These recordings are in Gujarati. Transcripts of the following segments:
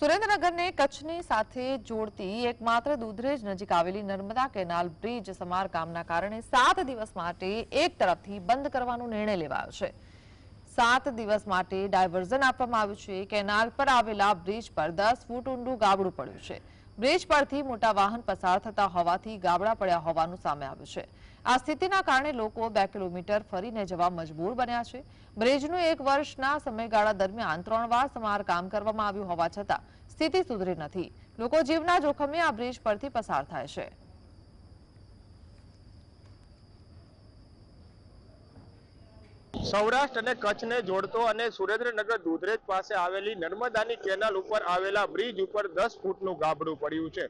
સુરેન્દ્રનગરને કચ્છની સાથે જોડતી એકમાત્ર દૂધરેજ નજીક આવેલી નર્મદા કેનાલ બ્રિજ સમારકામના કારણે સાત દિવસ માટે એક તરફથી બંધ કરવાનો નિર્ણય લેવાયો છે. સાત દિવસ માટે ડાયવર્ઝન આપવામાં આવ્યું છે. કેનાલ પર આવેલા બ્રિજ પર દસ ફૂટ ઊંડું ગાબડું પડ્યું છે. બ્રિજ પરથી મોટા વાહન પસાર થતા હોવાથી ગાબડા પડ્યા હોવાનું સામે આવ્યું છે. આ સ્થિતિના કારણે લોકો બે કિલોમીટર ફરીને જવા મજબૂર બન્યા છે. બ્રિજનું એક વર્ષના સમયગાળા દરમિયાન ત્રણ વાર સમારકામ કરવામાં આવ્યું હોવા છતાં સ્થિતિ સુધરી નથી. લોકો જીવના જોખમે આ બ્રિજ પરથી પસાર થાય છે. સૌરાષ્ટ્ર અને કચ્છને જોડતો અને સુરેન્દ્રનગર દુધરેજ પાસે આવેલી નર્મદાની કેનાલ ઉપર આવેલા બ્રિજ ઉપર દસ ફૂટનું ગાબડું પડ્યું છે.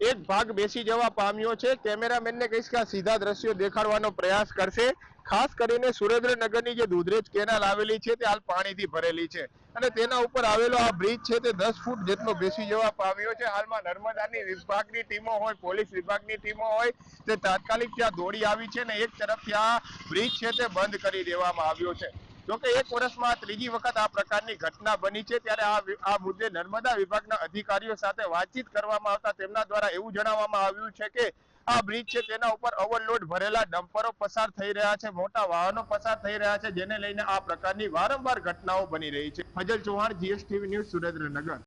એક ભાગ બેસી જવા પામ્યો છે. કેમેરામેનને કહીશ કે આ સીધા દ્રશ્યો દેખાડવાનો પ્રયાસ કરશે. ખાસ કરીને સુરેન્દ્રનગરની જે દુધરેજ કેનાલ આવેલી છે, તે હાલ પાણીથી ભરેલી છે. અને તેના ઉપર આવેલો આ બ્રિજ છે, તે દસ ફૂટ જેટલો બેસી જવા પામ્યો છે. હાલમાં નર્મદાની વિભાગની ટીમો હોય, પોલીસ વિભાગની ટીમો હોય, તે તાત્કાલિક ત્યાં દોડી આવી છે ને એક તરફથી આ બ્રિજ છે, તે બંધ કરી દેવામાં આવ્યો છે. જોકે એક વર્ષમાં ત્રીજી વખત આ પ્રકારની ઘટના બની છે, ત્યારે આ મુદ્દે નર્મદા વિભાગના અધિકારીઓ સાથે વાતચીત કરવામાં આવતા તેમના દ્વારા એવું જણાવવામાં આવ્યું છે કે આ બ્રિજ છે, તેના ઉપર ઓવરલોડ ભરેલા ડમ્પરો પસાર થઈ રહ્યા છે, મોટા વાહનો પસાર થઈ રહ્યા છે, જેને લઈને આ પ્રકારની વારંવાર ઘટનાઓ બની રહી છે. Fazal Chauhan, GSTV news Surendranagar.